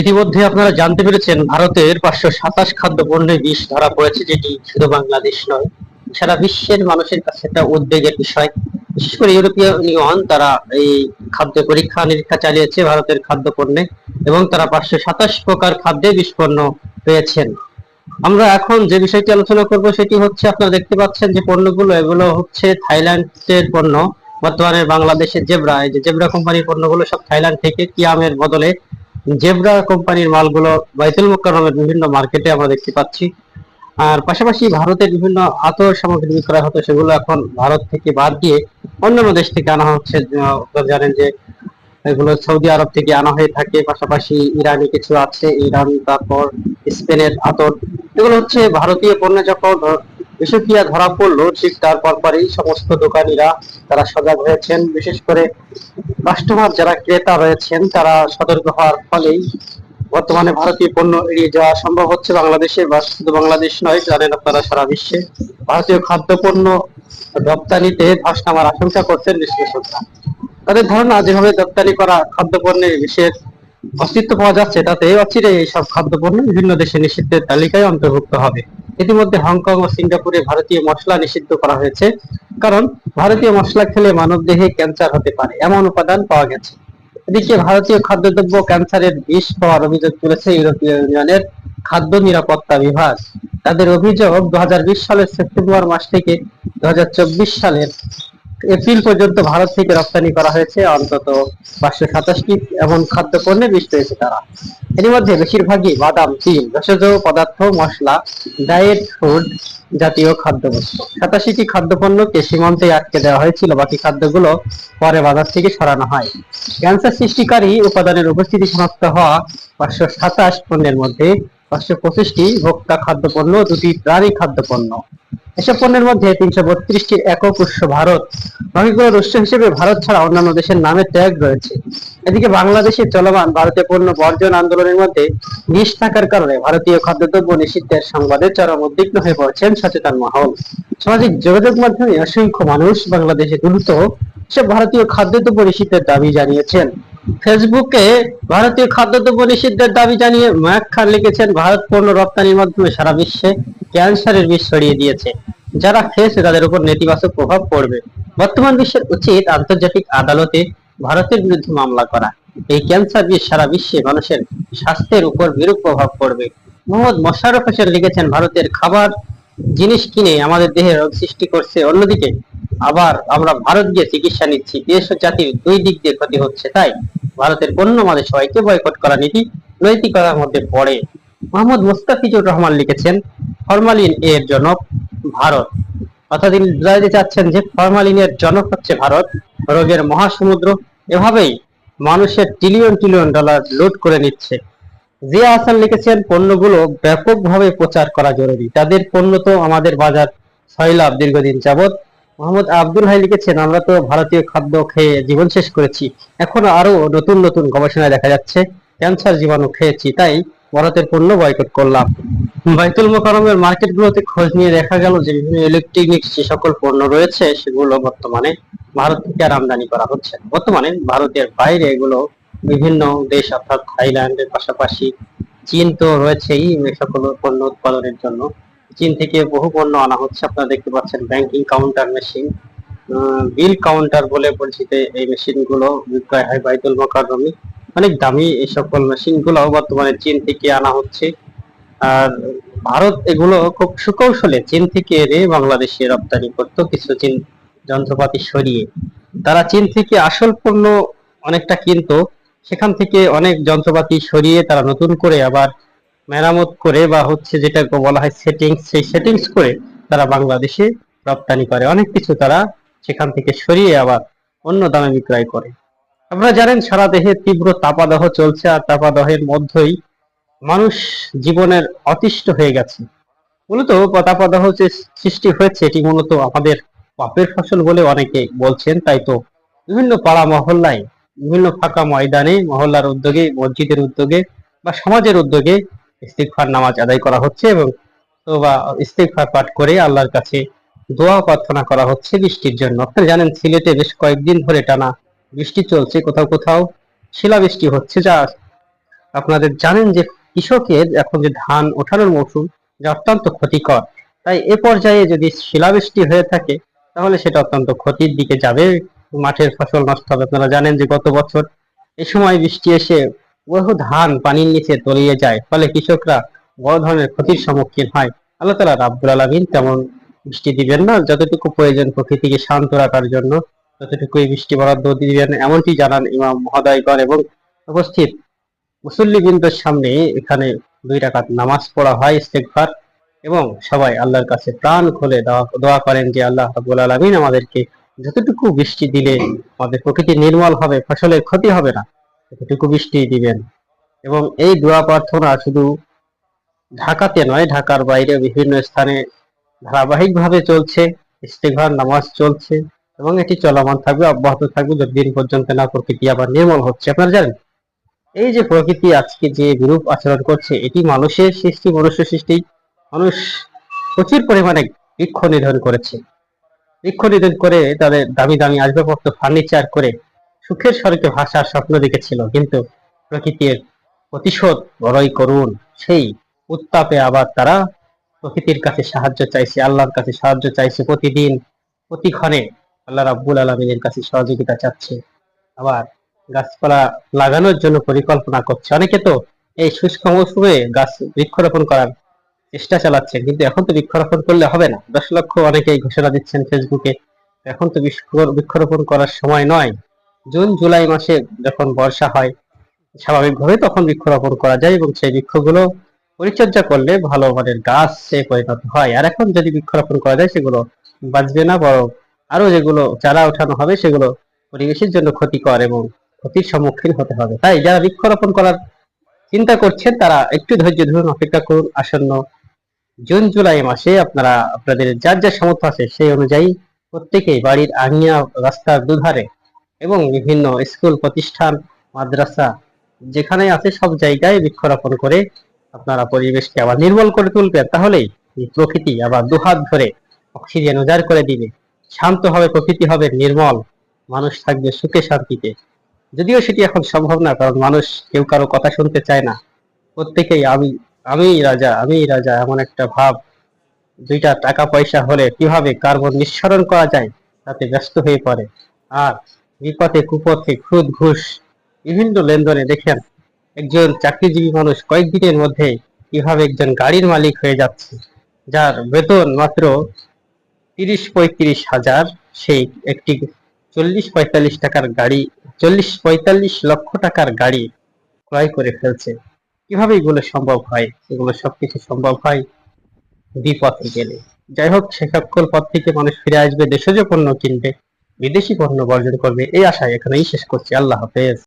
ইতিমধ্যে আপনারা জানতে পেরেছেন, ভারতের পাঁচশো সাতাশ খাদ্য পণ্যে বিষ ধরা পড়েছে, যেটি শুধু বাংলাদেশ নয়, সারা বিশ্বের মানুষের কাছে একটা উদ্বেগের বিষয়। বিশেষ করে ইউরোপীয় ইউনিয়ন, তারা এই খাদ্য পরীক্ষা নিরীক্ষা চালিয়েছে ভারতের খাদ্য পণ্যে এবং তারা পাঁচশো সাতাশ প্রকার খাদ্যে পণ্য পেয়েছেন। আমরা এখন যে বিষয়টি আলোচনা করব, সেটি হচ্ছে, আপনারা দেখতে পাচ্ছেন যে পণ্যগুলো, এগুলো হচ্ছে থাইল্যান্ডের পণ্য, বর্তমানে বাংলাদেশের জেব্রা, এই যে জেব্রা কোম্পানির পণ্যগুলো সব থাইল্যান্ড থেকে কিয়ামের বদলে জেব্রা কোম্পানির মালগুলো বাইতুল মোকাররমের বিভিন্ন মার্কেটে আমরা দেখতে পাচ্ছি। আর পাশাপাশি ভারতের বিভিন্ন আতর সামগ্রী বিক্রয় হতো, সেগুলো এখন ভারত থেকে বাদ দিয়ে অন্যান্য দেশ থেকে আনা হচ্ছে। জানেন যে এগুলো সৌদি আরব থেকে আনা হয়ে থাকে, পাশাপাশি ইরানি কিছু আছে, ইরান, তারপর স্পেনের আতর। এগুলো হচ্ছে ভারতীয় পণ্য যখন বিষক্রিয়া ধরা পড়ল, ঠিক তারপর পরই সমস্ত দোকানিরা তারা সজাগ হয়েছেন। বিশেষ করে কাস্টমার যারা ক্রেতা রয়েছেন, তারা সতর্ক হওয়ার ফলেই বর্তমানে ভারতীয় পণ্য এড়িয়ে যাওয়া সম্ভব হচ্ছে। বাংলাদেশে বা শুধু বাংলাদেশ নয়, জানেন আপনারা সারা বিশ্বে ভারতীয় খাদ্যপণ্য রপ্তানিতে ধস নামার আশঙ্কা করছেন বিশ্লেষকরা। তাদের ধারণা, যেভাবে রপ্তানি করা খাদ্যপণ্যের বিশেষ অস্তিত্ব পাওয়া যাচ্ছে, তাতে অচিরে এইসব খাদ্যপণ্য বিভিন্ন দেশে নিষিদ্ধের তালিকায় অন্তর্ভুক্ত হবে। ইতিমধ্যে হংকং ও সিঙ্গাপুরে ভারতীয় মশলা নিষিদ্ধ করা হয়েছে। কারণ ভারতীয় মশলা খেলে মানবদেহে ক্যান্সার হতে পারে, এমন উপাদান পাওয়া গেছে। এদিকে ভারতীয় খাদ্যদ্রব্য ক্যান্সারের বিষ পাওয়ার অভিযোগ তুলেছে ইউরোপীয় ইউনিয়নের খাদ্য নিরাপত্তা বিভাগ। তাদের অভিযোগ দু হাজার বিশ সালের সেপ্টেম্বর মাস থেকে দু হাজার চব্বিশ সালের এপ্রিল পর্যন্ত ভারত থেকে রপ্তানি করা হয়েছে অন্তত পাঁচশো সাতাশটি এমন খাদ্য পণ্যে বিষ পেয়েছে তারা। এর মধ্যে বেশিরভাগই বাদাম, তিল, ভেষজ পদার্থ, মশলা, ডায়েট ফুড জাতীয় খাদ্যবস্তু। সাতাশিটি খাদ্যপণ্যকে সীমান্তে আটকে দেওয়া হয়েছিল, বাকি খাদ্যগুলো পরে বাজার থেকে সরানো হয়। ক্যান্সার সৃষ্টিকারী উপাদানের উপস্থিতি শনাক্ত হওয়া পাঁচশো সাতাশ পণ্যের মধ্যে পাঁচশো পঁচিশটি ভোক্তা খাদ্যপণ্য দুটি প্রাণী খাদ্যপণ্য। এসব পণ্যের মধ্যে তিনশো বত্রিশটির একক উৎস ভারত। বাকিগুলোর উৎস হিসেবে ভারত ছাড়া অন্যান্য দেশের নামে ট্যাগ রয়েছে। এদিকে বাংলাদেশে চলমান ভারতীয় পণ্য বর্জন আন্দোলনের মধ্যে বিষ থাকার কারণে ভারতীয় খাদ্যদ্রব্য নিষিদ্ধের সংবাদে চরম উদ্বিগ্ন হয়ে পড়েছেন সচেতন মহল। সামাজিক যোগাযোগ মাধ্যমে অসংখ্য মানুষ বাংলাদেশে দ্রুত সব ভারতীয় খাদ্যদ্রব্য নিষিদ্ধের দাবি জানিয়েছেন। ফেসবুকে ভারতীয় খাদ্যদ্রব্য নিষিদ্ধের দাবি জানিয়ে মায়াক খান লিখেছেন, ভারত পণ্য রপ্তানির মাধ্যমে সারা বিশ্বে ক্যান্সারের বিষ ছড়িয়ে দিয়েছে, যারা খেয়েছে তাদের উপর নেতিবাচক প্রভাব পড়বে। বর্তমান বিশ্বের উচিত আন্তর্জাতিক আদালতে ভারতের বিরুদ্ধে মামলা করা। এই ক্যান্সার বিষ সারা বিশ্বে মানুষের স্বাস্থ্যের উপর বিরূপ প্রভাব পড়বে। মোহাম্মদ মোশারফ হোসেন লিখেছেন, ভারতের খাবার জিনিস কিনে আমাদের দেহে রোগ সৃষ্টি করছে। অন্যদিকে আবার আমরা ভারত গিয়ে চিকিৎসা নিচ্ছি। দেশ ও জাতির দুই দিক দিয়ে ক্ষতি হচ্ছে, তাই ভারতের পণ্য আমাদের সবাইকে বয়কট করা নীতি নৈতিকতার মধ্যে পড়ে। মোহাম্মদ মুস্তাফিজুর রহমান লিখেছেন, ফরমালিন এর জনক ভারত। অর্থাৎ তিনি বুঝাইতে চাচ্ছেন যে ফরমালিনের জনক হচ্ছে ভারত। রোগের মহাসমুদ্র এভাবেই মানুষের ট্রিলিয়ন ট্রিলিয়ন ডলার লুট করে নিচ্ছে। জিয়া হাসান লিখেছেন, পণ্যগুলো ব্যাপকভাবে প্রচার করা জরুরি। তাদের পণ্য তো আমাদের বাজার সয়লাভ দীর্ঘদিন যাবত মোহাম্মদ আব্দুল হাই লিখেছেন, আমরা তো ভারতীয় খাদ্য খেয়ে জীবন শেষ করেছি। এখন আরও নতুন নতুন গবেষণায় দেখা যাচ্ছে। ক্যান্সার জীবাণু খেয়েছি, তাই ভারতের পণ্য বয়কট করলাম। বাইতুল মোকারমের মার্কেটগুলোতে খোঁজ নিয়ে দেখা গেল যে বিভিন্ন ইলেকট্রনিক্স যে সকল পণ্য রয়েছে, সেগুলো বর্তমানে ভারত থেকে আর আমদানি করা হচ্ছে। বর্তমানে ভারতের বাইরে এগুলো বিভিন্ন দেশ, অর্থাৎ থাইল্যান্ডের পাশাপাশি চীন তো রয়েছেই সকল পণ্য উৎপাদনের জন্য। চীন থেকে বহু পণ্য আনা হচ্ছে। আপনারা দেখতে পাচ্ছেন banking counter machine bill counter বলে পরিচিত এই মেশিনগুলো বিক্রয় হয় বাইতুল মোকাররমে। অনেক দামি এই সকল মেশিনগুলো বর্তমানে চীন থেকে আনা হচ্ছে। আর ভারত এগুলো খুব সুকৌশলে চীন থেকে এনে বাংলাদেশে রপ্তানি করতো, কিছু চীন যন্ত্রপাতি সরিয়ে। তারা চীন থেকে আসল পণ্য অনেকটা কিনতো, সেখান থেকে অনেক যন্ত্রপাতি সরিয়ে তারা নতুন করে আবার মেরামত করে বা হচ্ছে যেটা বলা হয় সেটিংস সেই সেটিংস করে তারা বাংলাদেশে রপ্তানি করে। অনেক কিছু তারা সেখান থেকে সরিয়ে আবার অন্য দামে বিক্রয় করে। আপনারা জানেন সারা দেশে তীব্র তাপাদহ চলছে আর তাপাদহের মধ্যেই মানুষ জীবনের অতিষ্ঠ হয়ে গেছে। মূলত তাপাদহ যে সৃষ্টি হয়েছে, এটি মূলত আমাদের পাপের ফসল বলে অনেকে বলছেন। তাই তো বিভিন্ন পাড়া মহল্লায়, বিভিন্ন ফাঁকা ময়দানে মহল্লার উদ্যোগে, মসজিদের উদ্যোগে বা সমাজের উদ্যোগে ইস্তিগফার নামাজ আদায় করা হচ্ছে এবং তো বা ইস্তিগফার পাঠ করে আল্লাহর কাছে দোয়া প্রার্থনা করা হচ্ছে বৃষ্টির জন্য। আপনারা জানেন, সিলেটে বেশ কয়েকদিন ধরে টানা বৃষ্টি চলছে, কোথাও কোথাও শিলাবৃষ্টি হচ্ছে। যা আপনাদের জানেন যে কৃষকের এখন যে ধান ওঠানোর মৌসুম, যা অত্যন্ত ক্ষতিকর। তাই এ পর্যায়ে যদি শিলাবৃষ্টি হয়ে থাকে, তাহলে সেটা অত্যন্ত ক্ষতির দিকে যাবে। মাঠের ফসল নষ্ট হবে। আপনারা জানেন যে গত বছর এই সময় বৃষ্টি এসে বহু ধান পানির নিচে তলিয়ে যায়, ফলে কৃষকরা বড় ধরনের ক্ষতির সম্মুখীন হয়। আল্লাহ তালা রাব্বুল আলমিন তেমন বৃষ্টি দিবেন না, যতটুকু প্রয়োজন প্রকৃতিকে শান্ত রাখার জন্য ততটুকুই বৃষ্টি বরাদ্দ দিবেন। এমনটি জানান ইমাম মহোদয়গণ এবং উপস্থিত মুসল্লিবৃন্দের সামনে এখানে দুই রাকাত নামাজ পড়া হয় ইস্তেগফার এবং সবাই আল্লাহর কাছে প্রাণ খুলে দোয়া করেন যে আল্লাহ রাব্বুল আলামিন আমাদেরকে যতটুকু বৃষ্টি দিলে আমাদের প্রকৃতি নির্মল হবে, ফসলের ক্ষতি হবে না। ততটুকু বৃষ্টি দিবেন। এবং এই দোয়া প্রার্থনা শুধু ঢাকাতে নয়, ঢাকার বাইরে বিভিন্ন স্থানে ধারাবাহিকভাবে চলছে, ইস্তেগফার, নামাজ চলছে, এবং এটি চলমান থাকবে, অব্যাহত থাকবে যতদিন পর্যন্ত না প্রকৃতি আবার নির্মল হচ্ছে। আপনারা জানেন, এই যে প্রকৃতি আজকে যে বিরূপ আচরণ করছে, এটি মানুষের সৃষ্টি, মনুষ্য সৃষ্টি, মানুষ প্রচুর পরিমাণে বৃক্ষ নিধন করেছে। বৃক্ষ নিধন করে তাদের দামি দামি আসবাবপত্র, ফার্নিচার করে সুখের স্বর্গে ভাষার স্বপ্ন দেখেছিল, কিন্তু প্রকৃতির প্রতিশোধ বড়ই করুন সেই উত্তাপে আবার তারা প্রকৃতির কাছে সাহায্য চাইছে, আল্লাহর কাছে সাহায্য চাইছে প্রতিদিন, প্রতিক্ষণে আল্লাহ রাব্বুল আলমিনের কাছে সহযোগিতা চাচ্ছে। আবার গাছপালা লাগানোর জন্য পরিকল্পনা করছে। অনেকে তো এই শুষ্ক মৌসুমে গাছ বৃক্ষরোপণ করার চেষ্টা চালাচ্ছে, কিন্তু এখন তো বৃক্ষরোপণ করলে হবে না। দশ লক্ষ অনেকেই ঘোষণা দিচ্ছেন ফেসবুকে, এখন তো বৃক্ষরোপণ করার সময় নয়। জুন, জুলাই মাসে যখন বর্ষা হয়, স্বাভাবিকভাবে তখন বৃক্ষরোপণ করা যায় এবং সেই বৃক্ষগুলো পরিচর্যা করলে ভালো মানের গাছে পরিণত হয়। আর এখন যদি বৃক্ষরোপণ করা যায়, সেগুলো বাঁচবে না, বরং আরও যেগুলো চারা ওঠানো হবে, সেগুলো পরিবেশের জন্য ক্ষতিকর এবং ক্ষতির সম্মুখীন হতে হবে। তাই যারা বৃক্ষরোপণ করার চিন্তা করছেন, তারা একটু ধৈর্য ধরুন, অপেক্ষা করুন। আসন্ন জুন, জুলাই মাসে আপনারা, আপনাদের যার যা সামর্থ্য আছে, সেই অনুযায়ী প্রত্যেকেই বাড়ির আঙিনা রাস্তার দুধারে এবং বিভিন্ন স্কুল, প্রতিষ্ঠান, মাদ্রাসা যেখানে আছে সব জায়গায় বৃক্ষরোপণ করে আপনারা পরিবেশকে আবার নির্মল করে তুলবেন। তাহলেই প্রকৃতি আবার দুহাত ধরে অক্সিজেন উজাড় করে দিবে। শান্ত হবে, প্রকৃতি হবে, নির্মল। মানুষ থাকবে সুখে, শান্তিতে। যদিও সেটি এখন সম্ভব না, কারণ মানুষ কেউ কারও কথা শুনতে চায় না। প্রত্যেকেই আমি, আমিই রাজা আমিই রাজা, এমন একটা ভাব। দুইটা টাকা পয়সা হলে কীভাবে কার্বন নিঃসরণ করা যায়, তাতে ব্যস্ত হয়ে পড়ে। আর বিপথে, কুপথে খুদ ঘুষ বিভিন্ন লেনদেনে দেখেন একজন চাকরিজীবী মানুষ কয়েকদিনের মধ্যে কীভাবে একজন গাড়ির মালিক হয়ে যাচ্ছে, যার বেতন মাত্র তিরিশ পঁয়ত্রিশ হাজার সেই একটি চল্লিশ পঁয়তাল্লিশ টাকার গাড়ি, চল্লিশ পঁয়তাল্লিশ লক্ষ টাকার গাড়ি ক্রয় করে ফেলছে। কীভাবে এগুলো সম্ভব হয়? এগুলো সবকিছু সম্ভব হয় বিপথে গেলে। যাই হোক, সে সকল পথ থেকে মানুষ ফিরে আসবে, দেশজ পণ্য কিনবে। বিদেশি পণ্য বর্জন করবে এই আশায় এখানেই শেষ করছি। আল্লাহ হাফেজ।